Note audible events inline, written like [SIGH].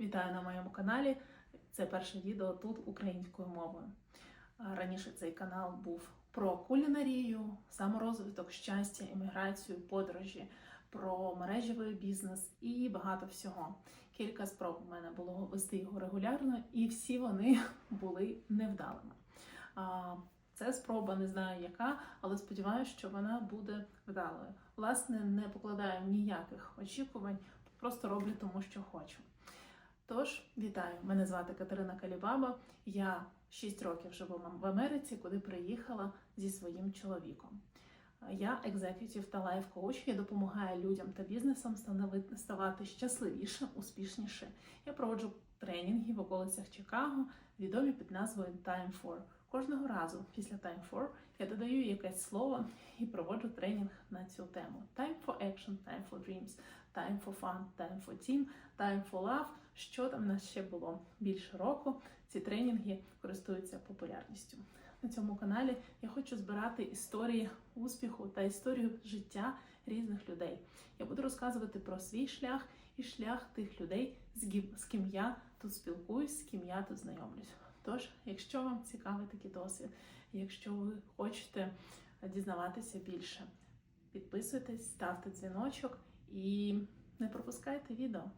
Вітаю на моєму каналі. Це перше відео тут українською мовою. Раніше цей канал був про кулінарію, саморозвиток, щастя, імміграцію, подорожі, про мережевий бізнес і багато всього. Кілька спроб у мене було вести його регулярно, і всі вони [LAUGHS] були невдалими. Це спроба, не знаю яка, але сподіваюся, що вона буде вдалою. Власне, не покладаю ніяких очікувань, просто роблю тому, що хочу. Тож, вітаю! Мене звати Катерина Калібаба. Я 6 років живу в Америці, куди приїхала зі своїм чоловіком. Я екзекютів та лайф-коуч. Я допомагаю людям та бізнесам ставати щасливіше, успішніше. Я проводжу тренінги в околицях Чикаго, відомі під назвою Time for. Кожного разу після Time for я додаю якесь слово і проводжу тренінг на цю тему. Time for action, time for dreams, time for fun, time for team, time for love. Що там в нас ще було більше року? Ці тренінги користуються популярністю. На цьому каналі я хочу збирати історії успіху та історію життя різних людей. Я буду розказувати про свій шлях і шлях тих людей, з ким- я тут спілкуюсь, з ким я тут знайомлюсь. Тож, якщо вам цікавий такий досвід, якщо ви хочете дізнаватися більше, підписуйтесь, ставте дзвіночок і не пропускайте відео.